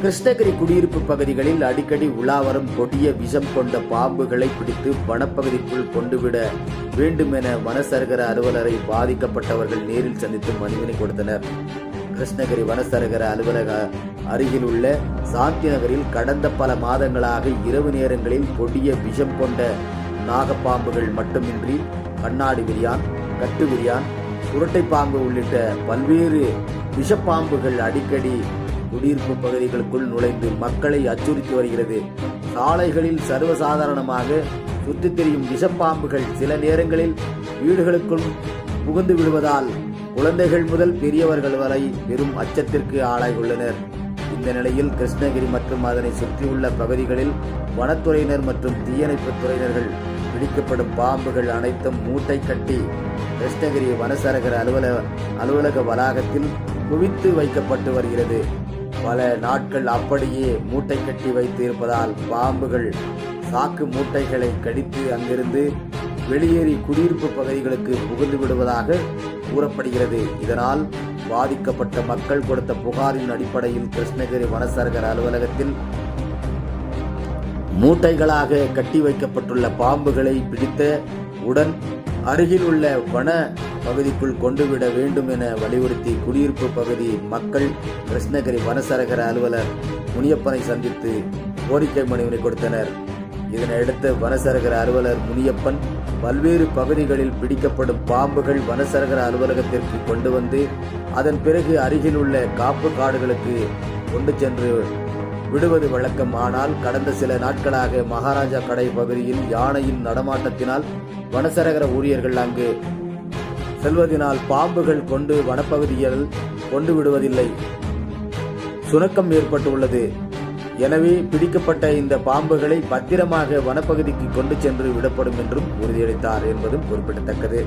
கிருஷ்ணகிரி குடியிருப்பு பகுதிகளில் அடிக்கடி உலாவரம் கொடிய விஷம் கொண்ட பாம்புகளை பிடித்து வனப்பகுதிக்குள் கொண்டுவிட வேண்டும் என வனசரகர அலுவலரை பாதிக்கப்பட்டவர்கள் நேரில் சந்தித்து மனுவினை கொடுத்தனர். கிருஷ்ணகிரி வனசரகர அலுவலக அருகில் உள்ள சாந்தி நகரில் கடந்த பல மாதங்களாக இரவு நேரங்களில் கொடிய விஷம் கொண்ட நாகப்பாம்புகள் மட்டுமின்றி கண்ணாடி விரியான் கட்டு விரியான் சுரட்டை பாம்பு உள்ளிட்ட பல்வேறு விஷப்பாம்புகள் அடிக்கடி குடியிருப்பு பகுதிகளுக்குள் நுழைந்து மக்களை அச்சுறுத்தி வருகிறது. சாலைகளில் சர்வசாதாரணமாக சுற்றித் திரியும் விஷப்பாம்புகள் சில நேரங்களில் வீடுகளுக்குள் புகுந்து விடுவதால் குழந்தைகள் முதல் பெரியவர்கள் வரை பெரும் அச்சத்திற்கு ஆளாகியுள்ளனர். இந்த நிலையில் கிருஷ்ணகிரி மற்றும் அதனை சுற்றியுள்ள பகுதிகளில் வனத்துறையினர் மற்றும் தீயணைப்பு துறையினர்கள் பிடிக்கப்படும் பாம்புகள் அனைத்தும் மூட்டை கட்டி கிருஷ்ணகிரி வனசரகர் அலுவலக அலுவலக வளாகத்தில் குவித்து வைக்கப்பட்டு வருகிறது. பல நாட்கள் அப்படியே மூட்டை கட்டி வைத்து இருப்பதால் பாம்புகள் சாக்கு மூட்டைகளை கடித்து அங்கிருந்து வெளியேறி குடியிருப்பு பகுதிகளுக்கு புகுந்து விடுவதாக கூறப்படுகிறது. இதனால் பாதிக்கப்பட்ட மக்கள் கொடுத்த புகாரின் அடிப்படையில் கிருஷ்ணகிரி வனசரகர் அலுவலகத்தில் மூட்டைகளாக கட்டி வைக்கப்பட்டுள்ள பாம்புகளை பிடித்த உடன் அருகில் உள்ள வன பகுதிக்குள் கொண்டுவிட வேண்டும் என வலியுறுத்தி குடியிருப்பு பகுதி மக்கள் கிருஷ்ணகிரி வனசரகர அலுவலர் முனியப்பனை சந்தித்து கோரிக்கை மனுவினை கொடுத்தனர். இதனையடுத்து வனசரகர அலுவலர் முனியப்பன் பல்வேறு பகுதிகளில் பிடிக்கப்படும் பாம்புகள் வனசரகர அலுவலகத்திற்கு கொண்டு வந்து அதன் பிறகு அருகில் உள்ள காப்பு காடுகளுக்கு கொண்டு சென்று விடுவது வழக்கம். ஆனால் கடந்த சில நாட்களாக மகாராஜா கடை பகுதியில் யானையின் நடமாட்டத்தினால் வனசரகர ஊழியர்கள் அங்கு செல்வதனால் பாம்புகள் கொண்டு வனப்பகுதியில் கொண்டு விடுவதில்லை. சுணக்கம் ஏற்பட்டுள்ளது. எனவே பிடிக்கப்பட்ட இந்த பாம்புகளை பத்திரமாக வனப்பகுதிக்கு கொண்டு சென்று விடப்படும் என்றும் உறுதியளித்தார் என்பதும் குறிப்பிடத்தக்கது.